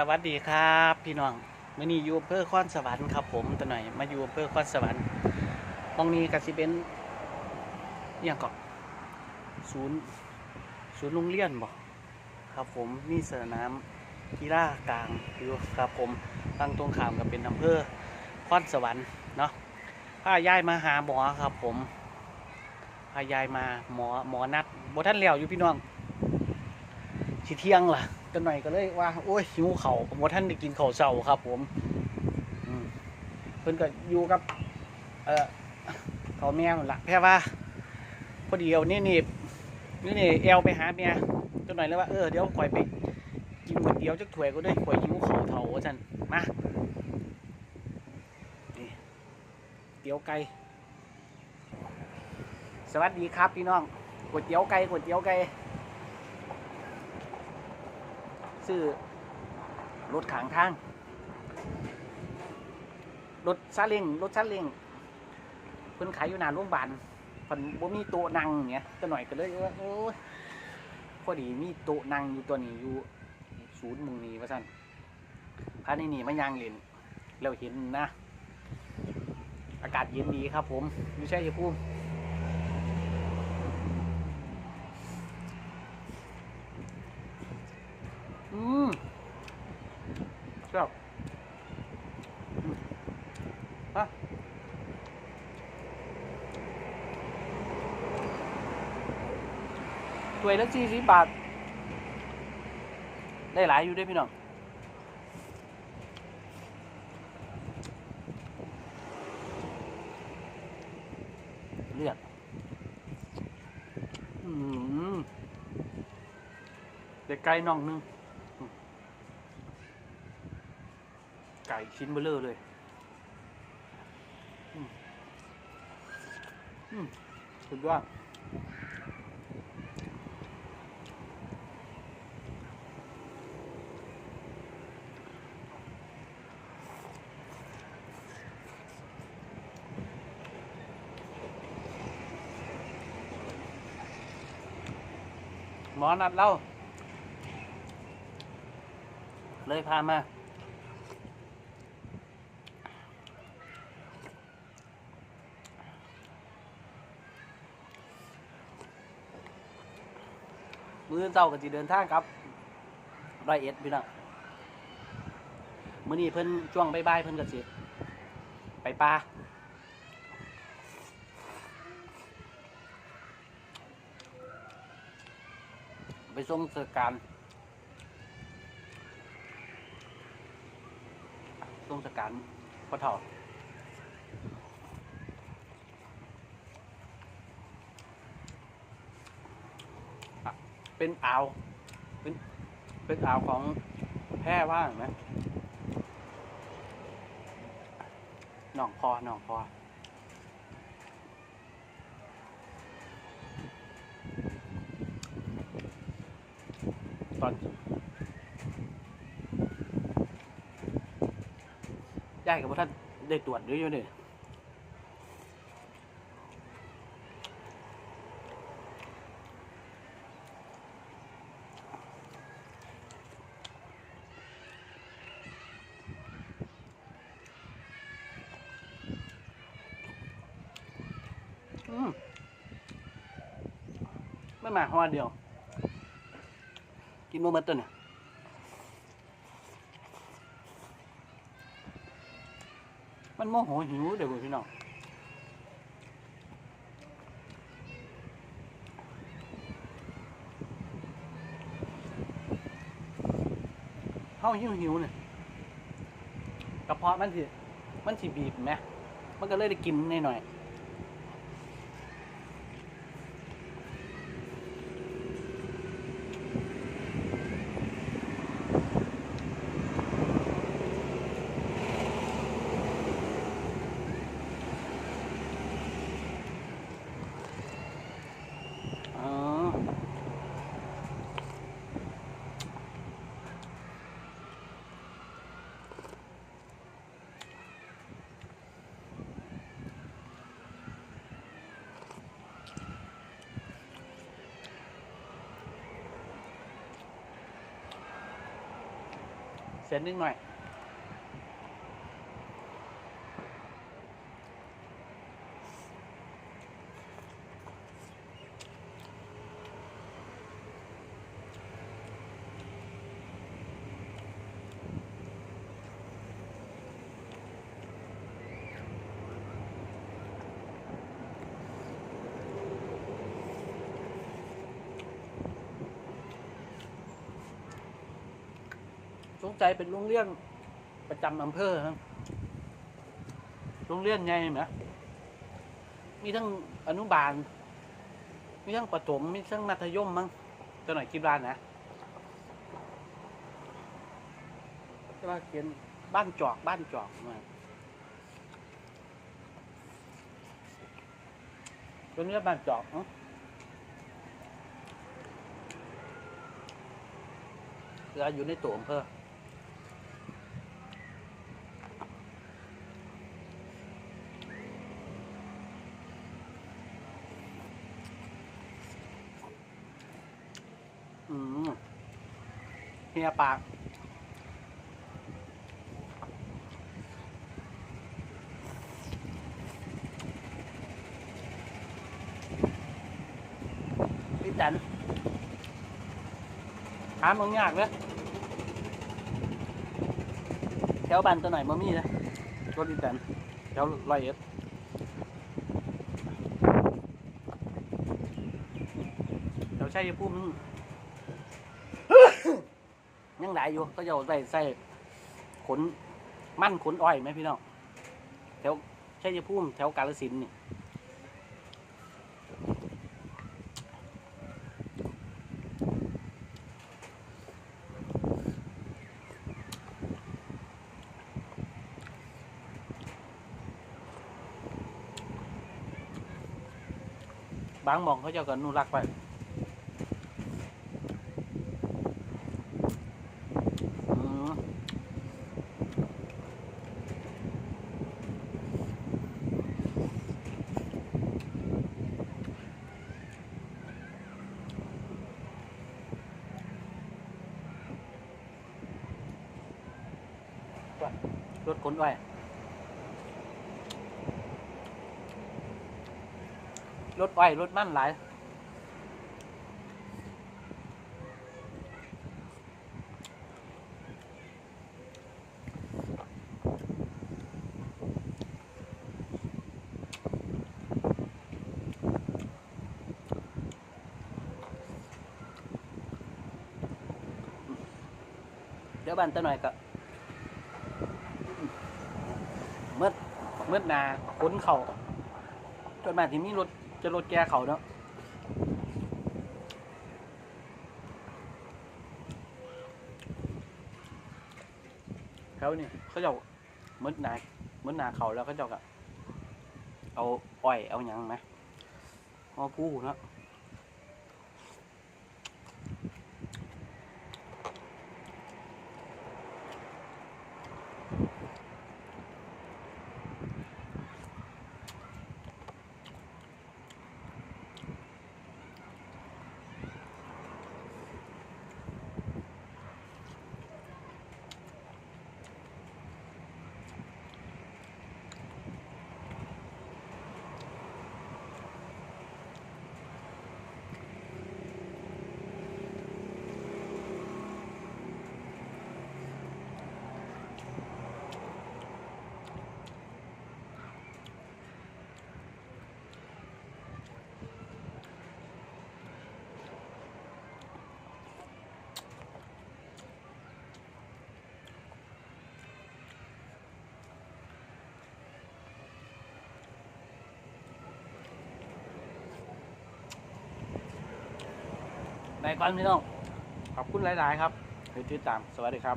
สวัสดีครับพี่น้องมื่อนี้อยู่อำเภอข้อนสวรรค์ครับผมตัวหน่อยมาอยู่อำเภอข้อนสวรรค์ห้องนี้กสิเป็นอย่างก่อนศูนย์ศูนย์โรงเรียนบอกครับผมมีสนามกีฬากลางอยู่ครับผมตั้งตรงขามกับเป็นอำเภอข้อนสวรรค์เนาะพาย้ายมาหาหมอครับผมพายายมาหมอหมอนัดบ่ท่านแล้วอยู่พี่น้อง สิเที่ยงล่ะกันหน่อยก็เลยว่า โอ้ยหิวเขาวผมว่าท่านได้กินข้าวเช้าครับ ผมเพิ่นก็อยู่กับ เอ่อเขาแม่หมดละแค่ว่าพอดีเอานี่นี่นี่นี่แอลไปหาเมียกันหน่อยเลยว่าเออเดี๋ยวข่อยไปกินก๋วยเตี๋ยวจักถ้วยก็ได้ข่อยหิวข้าเถาว่าซั่นมาเตี๋ยวไก่สวัสดีครับพี่น้องก๋วยเตี๋ยวไก่ก๋วยเตี๋ยวไก่ ซื้อรถขางทาง รถซาเล้งรถซาเล้งเพิ่นขายอยู่หน้าโรงพยาบาลเพิ่นบ่มีโต๊ะนั่งเงี้ยก็หน่อยก็เลยว่าโอ้ยพอดีมีโต๊ะนั่งอยู่ตัวนี้อยู่ศูนย์มึงนี้ว่าซั่นพาในนี่มายางเล่นแล้วเห็นนะ อากาศเย็นดีครับผมอยู่ชัยภูมิอืม ครับอืมฮะถ้วยละสี่สิบบาท ได้หลายอยู่ด้วยพี่น้องเลือดเด็กไก่น่องนึง ไก่ ชิ้นเบลเลอร์เลยอืมอืมสุดยอดหมอนัดเล่า เลยพามา มื้อเช้าก็สิเดินทางครับร้อยเอ็ดพี่น้องมื้อนี้เพิ่นช่วงบ่ายๆเพิ่นก็สิไปป่าไปส่งเสอการส่งเสอการพอเฒ่า เป็นอ่าวเป็นเป็นอ่าวของแพร่ว่างไหมหนองพอหนองพอตอนยายกับว่าท่านได้ตรวจด้วยอยู่เนี่ย ไม่มาหัวเดียว กินโมเมนตัวเนี่ยมันโมโหหิวเดี๋ยวพี่น้องเฮาหิวหิวเนี่ยกระเพาะมันสิมันสิบีบไหมมันก็เลยได้กินหน่อยๆ เส้น งใจเป็นโรงเรียนประจำอำเภอครับโรงเรียนไงไหมมีทั้งอนุบาล มีทั้งประถมมีทั้งมัธยมมั้งตัวหน่อยคิดบ้านนะจะว่าเขียนบ้านจอกบ้านจอกมาตัวนี้บ้านจอกเนาะเวลาอยู่ในตัวอำเภอ ฮียปากพี่จันถามมึงยากเลยแถวบ้านตัวไหนมามีเลยรถพี่จันแถวร้อยเอ็ดแถวใชัยภูมิ ยังหลายอยู่ก็จะใส่ใส่ขนมั่นขนอ้อยไหมพี่น้องแถวชัยภูมิแถวกาฬสินนี่บางมองเขาจะกันนุรักษ์ไป รถขนอ้อยรถอ้อยรถมั่นหลายเดี๋ยวบ้านตะหน่อยก็เมื่อ เมื่อนาค้นเขาจนมาที่มีรถจะรถแกเขาเนาะเขานี่เขาจะเมื่อนาเมื่อนาเขาแล้วเขาจะเอาเอาอ้อยเอายังไหมเอาผู้เนาะ ในก่อนพี่น้อง ขอบคุณหลาย ๆ ครับที่ติดตาม สวัสดีครับ